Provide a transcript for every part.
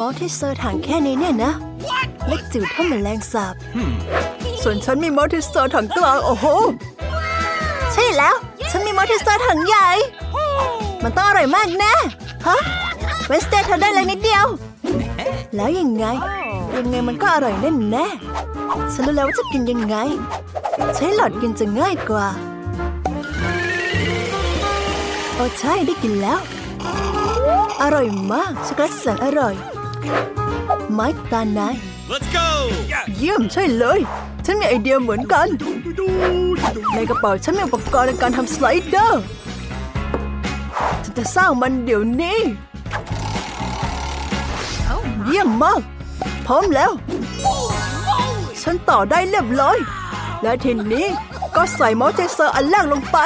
มอลที่เซอร์ถังแค่นี้เนี่ยนะเล็กจิ๋วเท่าแมลงสาบ ส่วนฉันมีมอลที่เซอร์ถังกลางโอ้โห ใช่แล้ว ฉันมีมอลที่เซอร์ถังใหญ่ มันต้องอร่อยมากแน่ฮะเวสเตย์เธอได้เลยนิดเดียว แล้วยังไง ยังไงมันก็อร่อยแน่แน่ๆฉันรู้แล้วว่าจะกินยังไง ใช้หลอดกินจะง่ายกว่าโอ้ใช่ได้กินแล้ว อร่อยมากช็อกโกแลตแสนอร่อย ไม้ตานาย Let's go! เยี่ยมใช่เลย ฉันมีไอเดียเหมือนกัน ในกระเป๋าฉันมีอุปกรณ์ในการทำสไลเดอร์ฉันจะสร้างมันเดี๋ยวนี้ เยี่ยมมาก พร้อมแล้ว ฉันต่อได้เรียบร้อย และทีนี้ก็ใส่มอสเทเซอร์อันแรกลงไป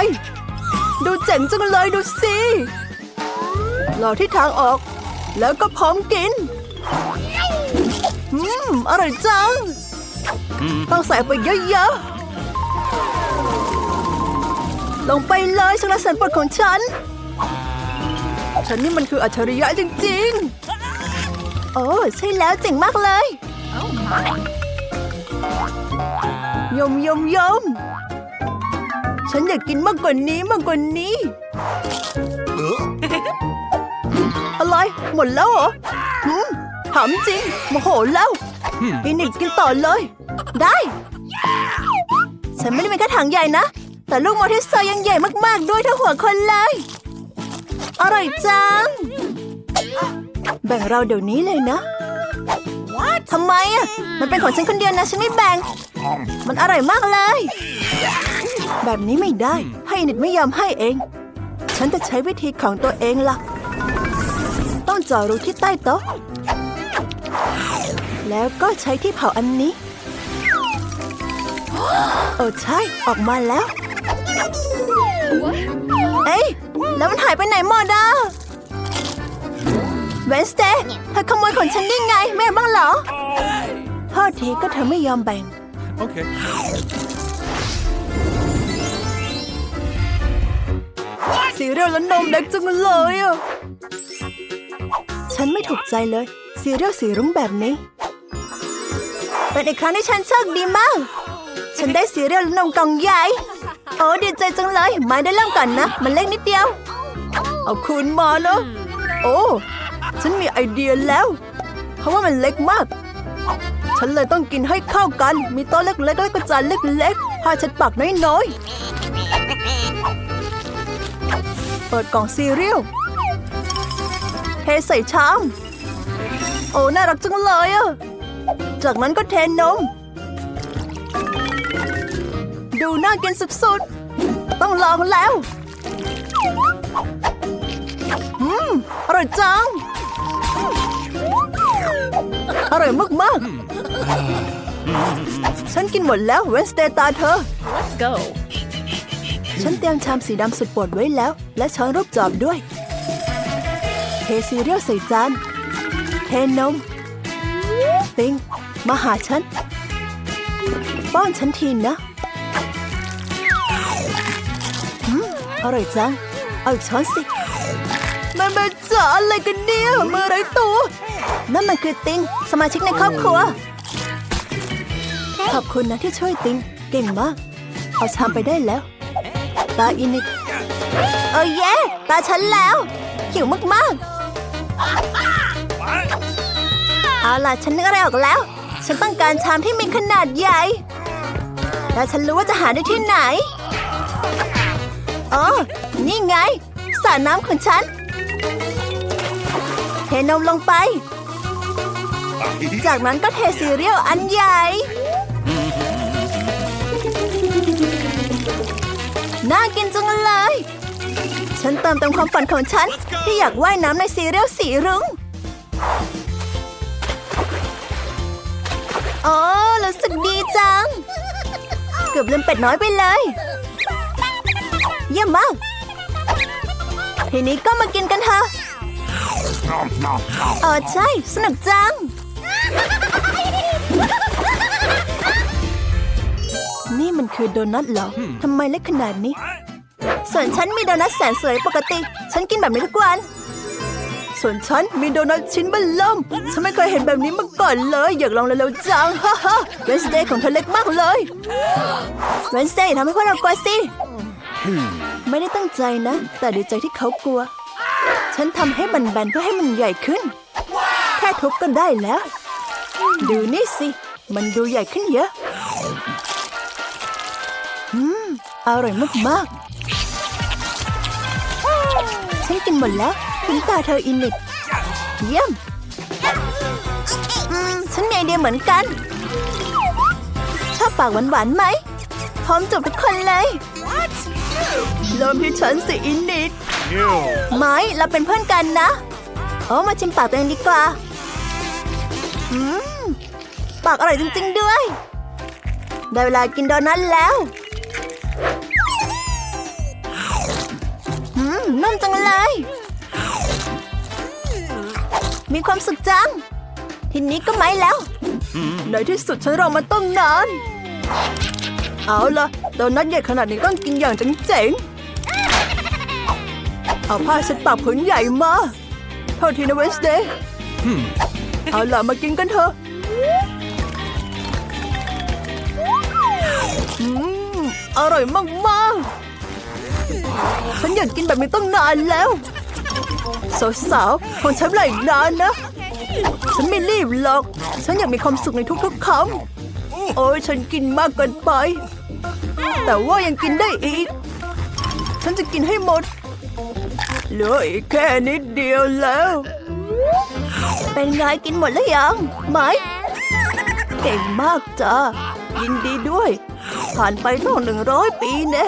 ดูเจ๋งจังเลยดูสิรอที่ทางออก แล้วก็พร้อมกิน อืม อร่อยจัง ต้องใส่ไปเยอะๆ ลงไปเลยช็อกโกแลตแสนโปรดของฉัน ฉันนี่มันคืออัจฉริยะจริงๆ โอ้ ใช่แล้วเจ๋งมากเลยยมยมยมฉันอยากกินมากกว่านี้มากกว่านี้อะไรหมดแล้วเหรอ หืมถามจริง โมโหแล้วฟินิกซ์กินต่อเลย ได้ ฉันไม่ได้มีแค่ถังใหญ่นะ แต่ลูกมอเตอร์ไซค์ยังใหญ่มากๆ ด้วยเท่าหัวคนเลย อร่อยจัง แบ่งเราเดี๋ยวนี้เลยนะทำไมอะ มันเป็นของฉันคนเดียวนะ ฉันไม่แบ่ง มันอร่อยมากเลย แบบนี้ไม่ได้ ให้นิดไม่ยอมให้เอง ฉันจะใช้วิธีของตัวเองล่ะ ต้องเจาะรูที่ใต้โต๊ะ แล้วก็ใช้ที่เผาอันนี้เออใช่ ออกมาแล้ว เอ้ย แล้วมันหายไปไหนหมดอะเวนสเตย์เธอขโมยของฉันได้ไง แม่บ้างเหรอโทษทีก็เธอไม่ยอมแบ่ง Okay. สีเรียลและนมเด็กจังเลยอะ ฉันไม่ถูกใจเลยสีเรียลสีรุ้งแบบนี้ เป็นอีกครั้งที่ฉันโชคดีมาก ฉันได้สีเรียลนมกล่องใหญ่ โอ้ดีใจจังเลย มาได้เริ่มก่อนนะ มันเล็กนิดเดียว เอาคืนมานะโอ้ ฉันมีไอเดียแล้ว เพราะว่ามันเล็กมาก ฉันเลยต้องกินให้เข้ากัน มีโต๊ะเล็กๆและก็จานเล็กๆผ้าเช็ดปากน้อยๆ เปิดกล่องซีเรียลเทใส่ชาม โอ้ น่ารักจังเลยอะ จากนั้นก็เทนม ดูน่ากินสุดๆ ต้องลองแล้ว อืม อร่อยจัง อร่อยมากๆ ฉันกินหมดแล้วเวนสเตย์ตาเธอ Let's go. ฉันเตรียมชามสีดำสุดโปรดไว้แล้ว และช้อนรูปจอบด้วย เทซีเรียลใส่จาน เทนม ติง มาหาฉัน ป้อนฉันทีนะอืมอร่อยจัง เอาอีกช้อนสิแม่แม่จ๋าอะไรกันเนี่ยมือไรตัวนั่นมันคือติง สมาชิกในครอบครัว ขอบคุณนะที่ช่วยติง เก่งมาก เอาชามไปได้แล้ว ตาอินิกเออเย่ตาฉันแล้วหิวมากๆ เอาล่ะ ฉันนึกอะไรออกแล้ว ฉันต้องการชามที่มีขนาดใหญ่และฉันรู้ว่าจะหาได้ที่ไหน อ๋อ นี่ไงสระน้ำของฉัน เทนมลงไป จากนั้นก็เทซีเรียลอันใหญ่ น่ากินจังเลย ฉันเติมเต็มความฝันของฉัน ที่อยากว่ายน้ำในซีเรียลสีรุ้ง โอ้รู้สึกดีจัง เกือบลืมเป็ดน้อยไปเลย เยี่ยมมาก ทีนี้ก็มากินกันเถอะเออใช่ สนุกจัง นี่มันคือโดนัทเหรอ ทำไมเล็กขนาดนี้ ส่วนฉันมีโดนัทแสนสวยปกติ ฉันกินแบบนี้ทุกวัน ส่วนฉันมีโดนัทชิ้นเบัลล่มฉันไม่เคยเห็นแบบนี้มาก่อนเลย อยากลองเร็วๆจังฮ่าฮ่าเวนสเดย์ของเธอเล็กมากเลยเวนสเดย์ทำให้พวกเรากลัวสิ ไม่ได้ตั้งใจนะ แต่ดีใจที่เขากลัว ฉันทำให้มันแบนเพื่อให้มันใหญ่ขึ้น แค่ทุบก็ได้แล้ว ดูนี่สิ มันดูใหญ่ขึ้นเยอะ อืม อร่อยมากๆฉันกินหมดแล้ว ถึงตาเธออินิดเยี่ยมอืมฉันมีไอเดียเหมือนกัน ชอบปากหวานๆไหม พร้อมจบทุกคนเลยเริ่มที่ฉันสิอินิดไม้เราเป็นเพื่อนกันนะโอ้มาชิมปากตัวเองดีกว่าอืมปากอร่อยจริงๆด้วย ได้เวลากินโดนัทแล้วอืมนุ่มจังเลย มีความสุขจัง ทีนี้ก็ไม่แล้ว ในที่สุดฉันรอมาตั้งนาน เอาล่ะโดนัทใหญ่ขนาดนี้ต้องกินอย่างเจ๋งๆ เอาผ้าเช็ดปากผืนใหญ่มาโทษทีนะเวนสเดย์เอาล่ะมากินกันเถอะอืมอร่อยมากๆ ฉันอยากกินแบบนี้ต้องนานแล้ว สาวๆคงใช้เวลาอีกนานนะ ฉันไม่รีบหรอก ฉันอยากมีความสุขในทุกๆคำโอ้ยฉันกินมากเกินไป แต่ว่ายังกินได้อีก ฉันจะกินให้หมด เหลืออีกแค่นิดเดียวแล้ว เป็นไงกินหมดแล้วยังไหมเก่งมากจ้ายินดีด้วย ผ่านไปต้องหนึ่งร้อยปีแน่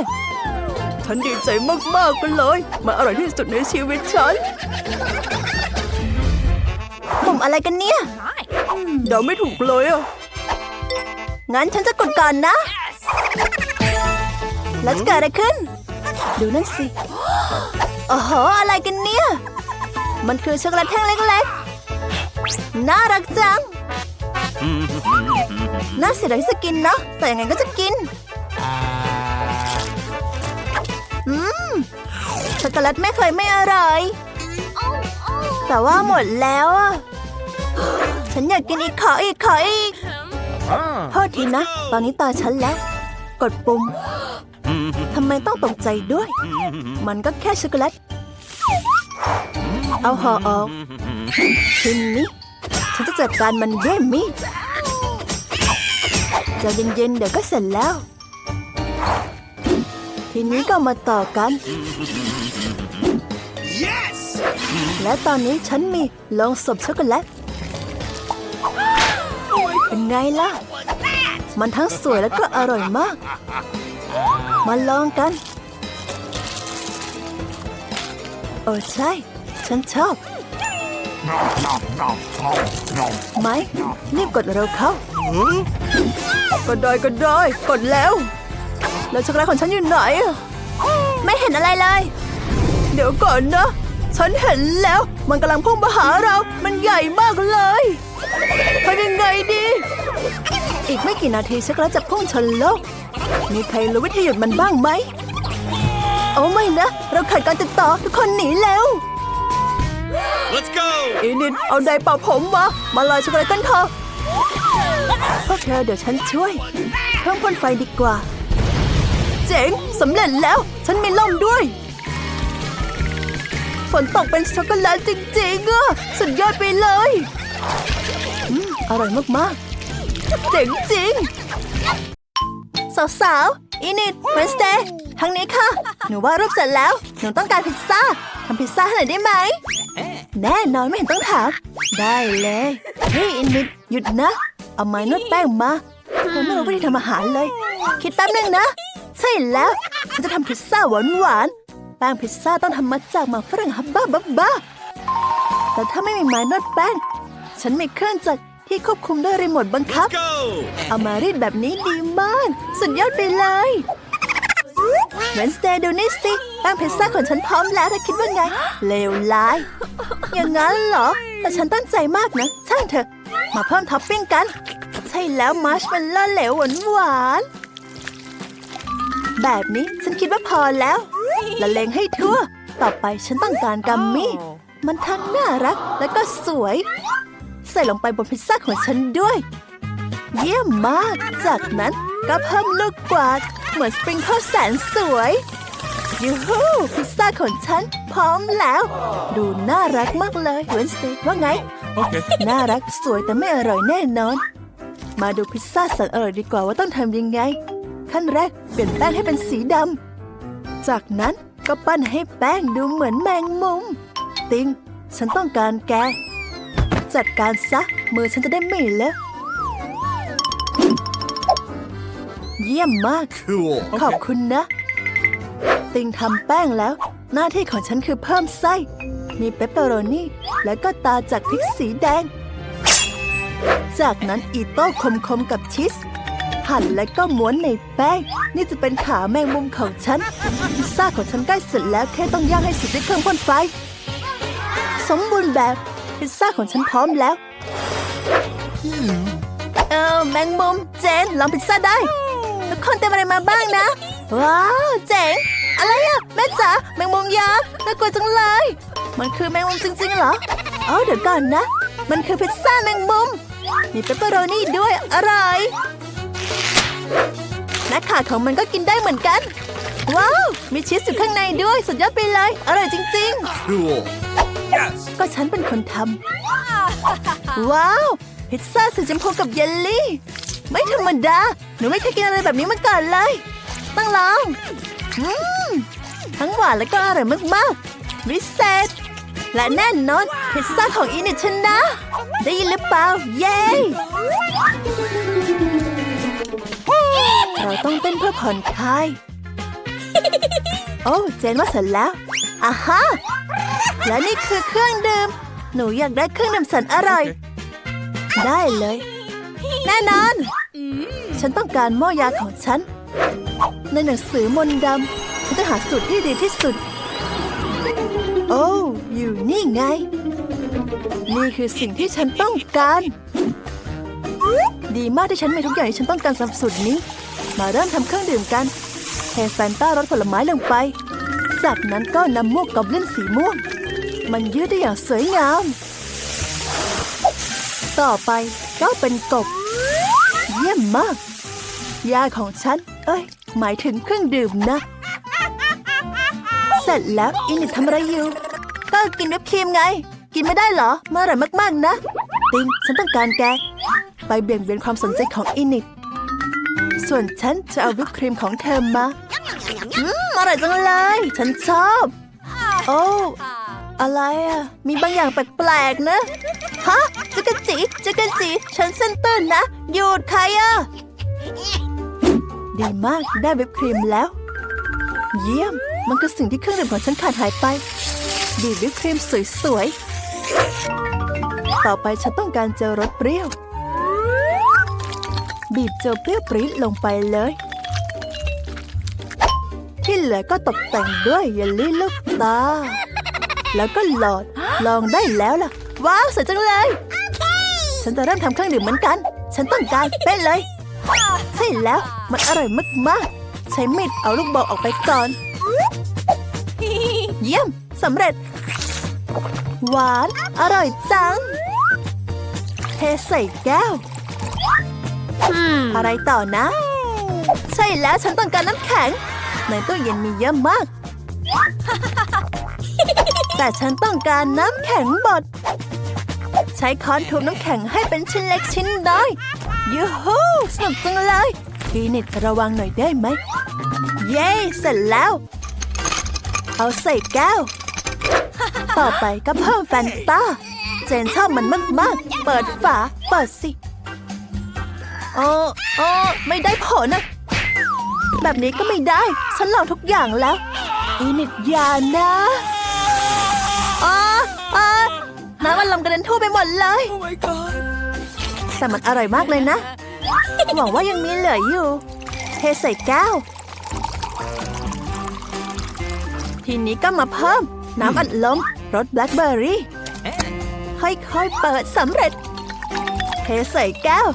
ฉันดีใจมากๆกันเลยมาอร่อยที่สุดในชีวิตฉันปุ่มอะไรกันเนี่ยเดาไม่ถูกเลยอะ งั้นฉันจะกดก่อนนะ แล้วจะเกิดอะไรขึ้น ดูนั่นสิโอ้โหอะไรกันเนี่ย มันคือช็อกโกแลตแท่งเล็กๆ น่ารักจัง น่าเสียดายที่จะกินนะแต่ยังไงก็จะกิน อืมช็อกโกแลตไม่เคยไม่อร่อย แต่ว่าหมดแล้วอะฉันอยากกินอีกขออีกขออีกโทษทีนะ ตอนนี้ตาฉันแล้ว กดปุ่มทำไมต้องตกใจด้วย มันก็แค่ช็อกโกแลต เอาห่อออกทีนี้ฉันจะจัดการมันด้วยมีดใจะเย็นๆเดี๋ยวก็เสร็จแล้ว ทีนี้ก็มาต่อกันและตอนนี้ฉันมีโลงศพช็อกโกแลตเป็นไงล่ะ มันทั้งสวยแล้วก็อร่อยมาก มาลองกัน โอ้ใช่ ฉันชอบไหมรีบกดเร็วเข้า ก็ได้ก็ได้ กดแล้ว แล้วช็อกโกแลตของฉันอยู่ไหนอะไม่เห็นอะไรเลย เดี๋ยวก่อนนะ ฉันเห็นแล้ว มันกำลังพุ่งมาหาเรา มันใหญ่มากเลยทำยังไงดี อีกไม่กี่นาทีช็อกโกแลตจะพุ่งชนโลก มีใครรู้วิธีหยุดมันบ้างไหมโอ้ไม่นะ เราขาดการติดต่อทุกคนหนีแล้ว Let's go! อีนิดเอาไดร์เป่าผมมา มาลอยช็อกโกแลตกันเถอะพวกเธอเดี๋ยวฉันช่วย เพิ่มพ่นไฟดีกว่า เจ๋งสำเร็จแล้ว ฉันมีล่มด้วย ฝนตกเป็นช็อกโกแลตจริงๆอะสุดยอดไปเลยอร่อยมากๆ เจ๋งจริง สาวๆอีนิดเวนสเตย์ทางนี้ค่ะ หนูว่ารูปเสร็จแล้ว หนูต้องการพิซซ่าทำพิซซ่าให้หน่อยได้ไหม แน่นอนไม่เห็นต้องถาม ได้เลย เฮ้ยอินนิดหยุดนะ เอาไม้นวดแป้งมาเธอไม่รู้วิธีทำอาหารเลย คิดแป๊บนึงนะ ใช่แล้ว ฉันจะทำพิซซ่าหวานหวานๆแป้งพิซซ่าต้องทำมาจากหมากฝรั่งฮับบ้าบ้าบ้าแต่ถ้าไม่มีไม้นวดแป้ง ฉันมีเครื่องจักรที่ควบคุมด้วยรีโมทบังคับ Let's go! เอามารีดแบบนี้ดีมาก สุดยอดไปเลยเวนสเตย์ดูนี่สิแป้งพิซซ่าของฉันพร้อมแล้วเธอคิดว่าไง เลวร้าย อย่างนั้นเหรอ แต่ฉันตั้งใจมากนะ ช่างเถอะ มาเพิ่มท็อปปิ้งกัน ใช่แล้วมาร์ชเมลโล่เหลวหวานหวานๆ แบบนี้ ฉันคิดว่าพอแล้ว ละเลงให้ทั่ว ต่อไปฉันต้องการกัมมี่ มันทั้งน่ารักและก็สวย ใส่ลงไปบนพิซซ่าของฉันด้วย เยี่ยมมาก จากนั้นก็เพิ่มลูกกวาดเหมือนสปริงเกิลแสนสวยยูฮูพิซซ่าของฉัน พร้อมแล้ว ดูน่ารักมากเลยเวนสตีว่าไง Okay. น่ารักสวยแต่ไม่อร่อยแน่นอน มาดูพิซซ่าแสนอร่อยดีกว่าว่าต้องทำยังไง ขั้นแรกเปลี่ยนแป้งให้เป็นสีดำ จากนั้นก็ปั้นให้แป้งดูเหมือนแมงมุม ติง ฉันต้องการแก จัดการซะ มือฉันจะได้ไม่เลอะเยี่ยมมาก Cool. ขอบคุณนะ ติงทำแป้งแล้ว หน้าที่ของฉันคือเพิ่มไส้ มีเปปเปอโรนีแล้วก็ตาจากพริกสีแดง จากนั้นอีโต้คมๆกับชีส หั่นและก็ม้วนในแป้ง นี่จะเป็นขาแมงมุมของฉัน พิซซ่าของฉันใกล้เสร็จแล้วแค่ต้องย่างให้สุกด้วยเครื่องพ่นไฟ สมบูรณ์แบบ พิซซ่าของฉันพร้อมแล้ว เออแมงมุมเจนลองพิซซ่าได้ ทุกคนเตรียมอะไรมาบ้างนะ ว้าวเจ๋ง อะไรอะแม่จ๋าแมงมุมยักษ์น่ากลัวจังเลย มันคือแมงมุมจริงๆเหรออ๋อเดี๋ยวก่อนนะ มันคือพิซซ่าแมงมุม มีเปปเปอโรนี่ด้วยอร่อย และขาของมันก็กินได้เหมือนกัน ว้าว มีชีสอยู่ข้างในด้วย สุดยอดไปเลย อร่อยจริงๆ Cool. Yes. ก็ฉันเป็นคนทำ ว้าว พิซซ่าสีชมพูกับเยลลี่ ไม่ธรรมดา หนูไม่เคยกินอะไรแบบนี้มาก่อนเลย ต้องลองอืมทั้งหวานและก็อร่อยมากๆวิเศษ และแน่นอนพิซซ่าของอินิชนะ ได้ยินหรือเปล่า เย้ เราต้องเต้นเพื่อผ่อนคลาย โอ้เจนว่าเสร็จแล้วอ่าฮะและนี่คือเครื่องดื่ม หนูอยากได้เครื่องดื่มแสันอร่อย ได้เลย แน่นอน ฉันต้องการหม้อยาของฉัน ในหนังสือมนต์ดำฉันจะหาสูตรที่ดีที่สุด โอ้อยู่นี่ไง นี่คือสิ่งที่ฉันต้องการ ดีมากที่ฉันมีทุกอย่างที่ฉันต้องการสำหรับสูตรนี้ มาเริ่มทำเครื่องดื่มกันเทแฟนต้ารสผลไม้ลงไป จากนั้นก็นำมวกกอบเล่นสีม่วง มันยืดได้อย่างสวยงาม ต่อไปก็เป็นกบ เยี่ยมมาก ยาของฉัน เอ้ย หมายถึงเครื่องดื่มนะ เสร็จแล้วอินิดทำอะไรอยู่ ก็กินวิปครีมไง กินไม่ได้เหรอมาอร่มาก ๆ นะ ติง ฉันต้องการแก ไปเบี่ยงเบนความสนใจของอินิด ส่วนฉันจะเอาวิปครีมของเธอมาอืมอร่อยจังเลย ฉันชอบ โอ้อะไรอะ มีบางอย่างแปลกๆนะ ฮะจักรจีจักรจีฉันเส้นตื้นนะ หยุดใครอะ ดีมากได้วิปครีมแล้ว เยี่ยม มันคือสิ่งที่เครื่องดื่มของฉันขาดหายไปบีบวิปครีมสวยๆ ต่อไปฉันต้องการเจลรสเปรี้ยว บีบเจลเปรี้ยวปรี๊ดลงไปเลย ที่เหลือก็ตกแต่งด้วยเยลลี่ลูกตา แล้วก็หลอดลองได้แล้วล่ะ ว้าวสวยจังเลย ฉันจะเริ่มทำเครื่องดื่มเหมือนกัน ฉันต้องการเป๊ะเลย ใช่แล้วมันอร่อยมากๆใช้มีดเอาลูกบอลออกไปก่อน เยี่ยมสำเร็จ หวาน อร่อยจัง เทใส่แก้ว อะไรต่อนะ ใช่แล้วฉันต้องการน้ำแข็ง ในตู้เย็นมีเยอะมาก แต่ฉันต้องการน้ำแข็งบด ใช้ค้อนทุบน้ำแข็งให้เป็นชิ้นเล็กชิ้นน้อยยูฮูสนุกจังเลยพีนิดระวังหน่อยได้ไหม เย้ เสร็จแล้ว เอาใส่แก้ว ต่อไปก็เพิ่มแฟนตา เจนชอบมันมาก ๆ เปิดฝา เปิดสิ โอ้โอ้ไม่ได้ผลนะ แบบนี้ก็ไม่ได้ ฉันลองทุกอย่างแล้วอีนิดอยานะอ๋ออ๋อน้ำมันลมกระเด็นทั่วไปหมดเลย แต่มันอร่อยมากเลยนะ หวังว่ายังมีเหลืออยู่ เทใส่แก้ว ทีนี้ก็มาเพิ่ม น้ำอัดลมรสแบล็คเบอร์รี่ ค่อยๆ เปิดสำเร็จ เทใส่แก้ว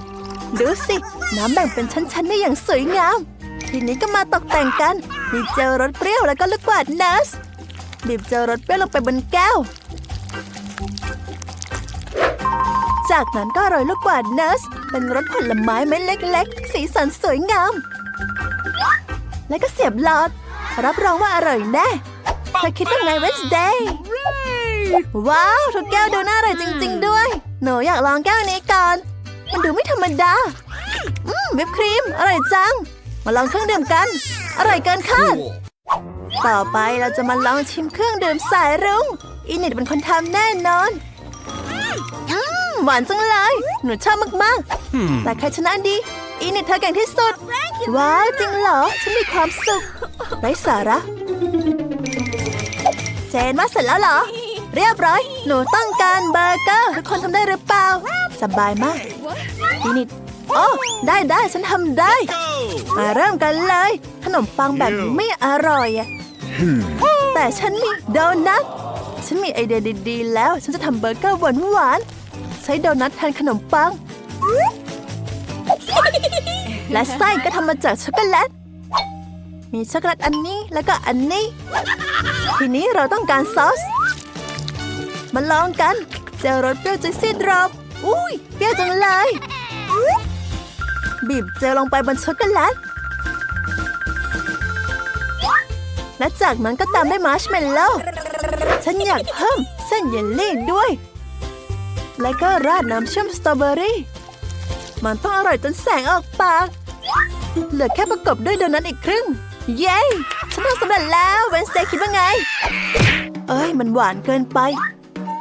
ดูสิน้ำแบ่งเป็นชั้นๆได้อย่างสวยงาม ทีนี้ก็มาตกแต่งกัน มีเจลรสเปรี้ยวแล้วก็ลูกกวาดเนสบีบเจลรสเปรี้ยวลงไปบนแก้ว จากนั้นก็โรยลูกกวาดเนสเป็นรสผลไม้เม็ดเล็ก ๆ สีสันสวยงาม แล้วก็เสียบหลอด รับรองว่าอร่อยแน่เธอคิดว่าไงเวสเดย์ว้าว ทุกแก้วดูน่าอร่อยจริง ๆ ด้วย หนูอยากลองแก้วนี้ก่อน มันดูไม่ธรรมดา อืมวิปครีม อร่อยจัง มาลองเครื่องดื่มกัน อร่อยเกินคาด Cool. ต่อไปเราจะมาลองชิมเครื่องดื่มสายรุ้งอินิดเป็นคนทำแน่นอน อืมหวานจังเลย หนูชอบมากๆแต่ใครชนะดีอินิดเธอเก่งที่สุด ว้าวจริงเหรอ ฉันมีความสุขไร้สาระ เจนว่าเสร็จแล้วเหรอ เรียบร้อย หนูต้องการเบอร์เกอร์ทุกคนทำได้หรือเปล่า สบายมากอินิดโอ้ได้ได้ฉันทำได้ Go. มาเริ่มกันเลย ขนมปังแบบนี้ไม่อร่อยอะแต่ฉันมีโดนัท ฉันมีไอเดียดีๆ แล้ว ฉันจะทำเบอร์เกอร์หวานๆใช้โดนัทแทนขนมปัง และไส้ก็ทำมาจากช็อกโกแลต มีช็อกโกแลตอันนี้แล้วก็อันนี้ ทีนี้เราต้องการซอส มาลองกัน เจลรสเปรี้ยวจุยซี่ดรอป อุ้ยเปรี้ยวจังเลย บีบเจลลงไปบนช็อกโกแลตและจากนั้นก็ตามด้วยมาร์ชเมลโล่ฉันอยากเพิ่มเส้นเยลลี่ด้วย และก็ราดน้ำเชื่อมสตรอเบอรี่ มันต้องอร่อยจนแสงออกปาก เหลือแค่ประกบด้วยโดนัทอีกครึ่ง เย้ ฉันทำสำเร็จแล้วเวนสเตย์คิดว่าไง เอ้ย มันหวานเกินไป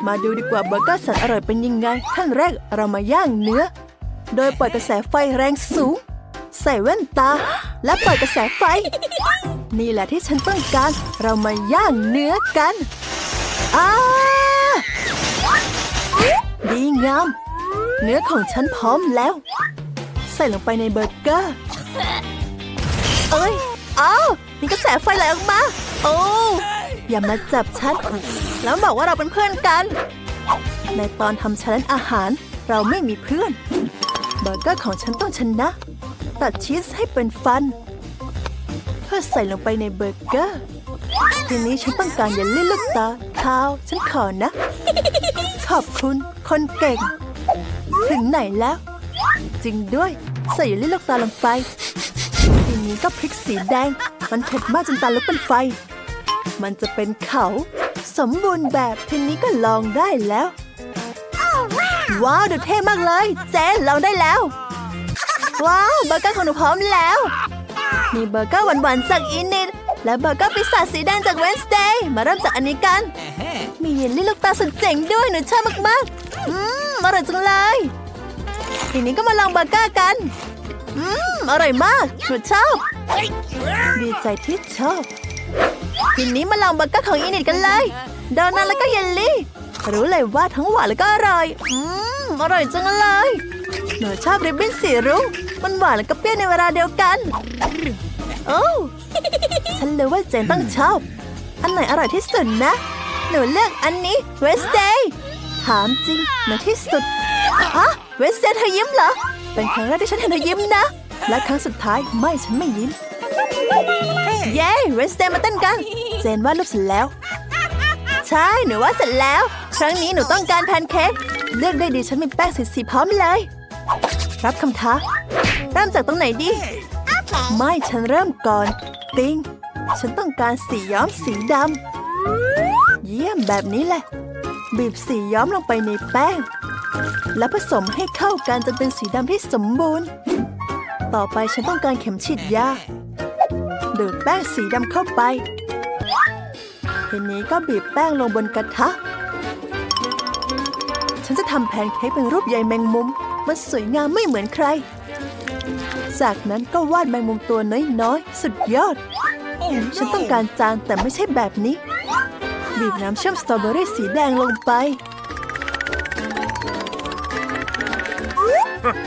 มาดูดีกว่าเบอร์เกอร์แสันอร่อยเป็นยังไง ขั้นแรกเรามาย่างเนื้อ โดยปล่อยกระแสไฟแรงสูง ใส่แว่นตา และปล่อยกระแสไฟ นี่แหละที่ฉันต้องการ เรามาย่างเนื้อกันอ้าดีงาม เนื้อของฉันพร้อมแล้ว ใส่ลงไปในเบอร์เกอร์ เอ้ย อ้าวมีกระแสไฟไหลออกมา โอ้ อย่ามาจับฉัน แล้วบอกว่าเราเป็นเพื่อนกัน ในตอนทำชาเลนอาหารเราไม่มีเพื่อนเบอร์เกอร์ของฉันต้องชนะ ตัดชีสให้เป็นฟัน เพื่อใส่ลงไปในเบอร์เกอร์ ทีนี้ฉันต้องการเยลลี่ลูกตาข้าว ฉันขอนะ ขอบคุณ คนเก่ง ถึงไหนแล้ว จริงด้วย ใส่เยลลี่ลูกตาลงไป ทีนี้ก็พริกสีแดง มันเผ็ดมากจนตาลุกเป็นไฟ มันจะเป็นเขา สมบูรณ์แบบทีนี้ก็ลองได้แล้ว ว้าวดูเท่มากเลย เจนลองได้แล้ว ว้าวเบอร์เกอร์ของหนูพร้อมแล้ว มีเบอร์เกอร์หวานๆจากอินิดและเบอร์เกอร์พิซซ่าสีแดงจากเวนสเดย์มาเริ่มจากอันนี้กัน มีเยลลี่ลูกตาสุดเจ๋งด้วยหนูชอบมากๆ อืมอร่อยจังเลย ทีนี้ก็มาลองเบอร์เกอร์กัน อืมอร่อยมากหนูชอบ ดีใจที่ชอบ ทีนี้มาลองเบอร์เกอร์ของอินิดกันเลยโดนัทแล้วก็เยลลี่ รู้เลยว่าทั้งหวานแล้วก็อร่อย อืมอร่อยจังเลยหนูชอบริบบิ้นสีรุ้งมันหวานแล้วก็เปรี้ยวในเวลาเดียวกัน โอ้ฉันรู้ว่าเจนต้องชอบ อันไหนอร่อยที่สุดนะ หนูเลือกอันนี้เวสเดย์ถามจริงในที่สุดฮะเวสเดย์เธอยิ้มเหรอ เป็นครั้งแรกที่ฉันเห็นเธอยิ้มนะ และครั้งสุดท้ายไม่ฉันไม่ยิ้ม เย้เวสเดย์มาเต้นกัน เจนวาดรูปเสร็จแล้ว ใช่หนูว่าเสร็จแล้ว ครั้งนี้หนูต้องการแพนเค้กเลือกได้ดีฉันมีแป้งสีสีพร้อมเลย รับคำท้าเริ่มจากตรงไหนดี ไม่ฉันเริ่มก่อน ติง ฉันต้องการสีย้อมสีดำเยี่ยมแบบนี้แหละ บีบสีย้อมลงไปในแป้ง แล้วผสมให้เข้ากันจนเป็นสีดำที่สมบูรณ์ ต่อไปฉันต้องการเข็มฉีดยา ดูดแป้งสีดำเข้าไป ทีนี้ก็บีบแป้งลงบนกระทะ ฉันจะทำแพนเค้กเป็นรูปใยแมงมุม มันสวยงามไม่เหมือนใคร จากนั้นก็วาดแมงมุมตัวน้อยๆ สุดยอด ฉันต้องการจานแต่ไม่ใช่แบบนี้ บีบน้ำเชื่อมสตรอเบอรี่สีแดงลงไป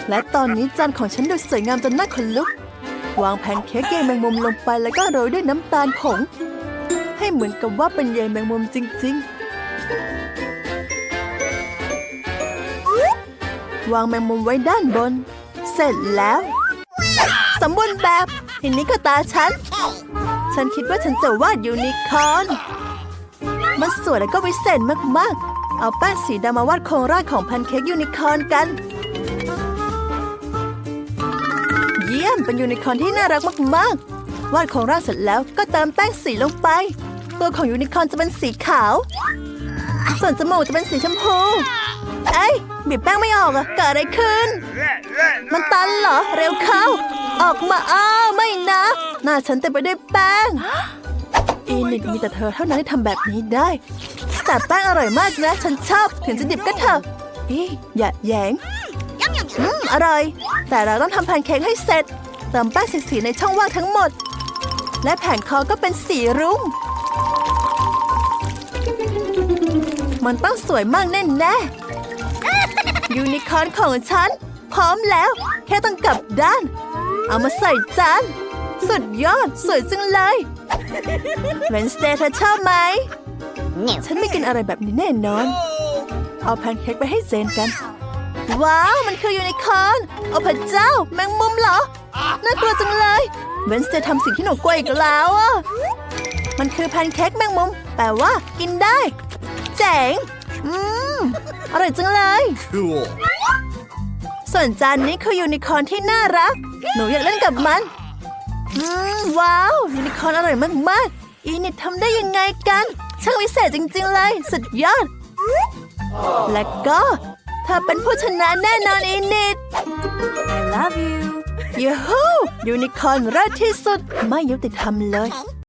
และตอนนี้จานของฉันดูสวยงามจนน่าขนลุก วางแพนเค้กใยแมงมุมลงไปแล้วก็โรยด้วยน้ำตาลผง ให้เหมือนกับว่าเป็นใยแมงมุมจริง ๆ วางแมงมุมไว้ด้านบน เสร็จแล้ว สมบูรณ์แบบทีนี้ก็ตาฉัน ฉันคิดว่าฉันจะวาดยูนิคอร์นมันสวยและก็วิเศษมากๆ เอาแป้งสีดำมาวาดโครงร่างของแพนเค้กยูนิคอร์นกัน เยี่ยมเป็นยูนิคอร์นที่น่ารักมากๆ วาดโครงร่างเสร็จแล้วก็เติมแป้งสีลงไป ตัวของยูนิคอร์นจะเป็นสีขาว ส่วนจมูกจะเป็นสีชมพู เอ้ยบีบแป้งไม่ออกอะเกิดอะไรขึ้น มันตันเหรอ เร็วเข้า ออกมาอ้าไม่นะ หน้าฉันเต็มไปด้วยแป้ง อีนิดมีแต่เธอเท่านั้นที่ทำแบบนี้ได้ แต่แป้งอร่อยมากนะ ฉันชอบถึงจะดิบก็เถอะอีอย่าแยงอืมอร่อย แต่เราต้องทำแพนเค้กให้เสร็จ เติมแป้งสีๆในช่องว่างทั้งหมด และแผ่นคอก็เป็นสีรุ้ง มันต้องสวยมากแน่ๆยูนิคอร์นของฉัน พร้อมแล้ว แค่ต้องกลับด้าน เอามาใส่จานสุดยอดสวยจังเลยเวนสเตย์เธอชอบไหม ฉันไม่กินอะไรแบบนี้แน่นอน เอาแพนเค้กไปให้เจนกัน ว้าว มันคือยูนิคอร์นโอ้พระเจ้า แมงมุมเหรอ น่ากลัวจังเลย เวนสเตย์ทำสิ่งที่หนูกลัวอีกแล้วอะ มันคือแพนเค้กแมงมุมแต่ว่า กินได้ เจ๋ง อืม อร่อยจังเลย Cool. ส่วนจานนี้คือยูนิคอร์นที่น่ารัก หนูอยากเล่นกับมัน อืม ว้าว ยูนิคอร์นอร่อยมากๆ อีนิดทำได้ยังไงกัน ช่างวิเศษจริง ๆ เลย สุดยอด และก็เธอเป็นผู้ชนะแน่นอนอีนิด I love you ยูฮูยูนิคอร์นเลิศที่สุด ไม่ยุติธรรมเลย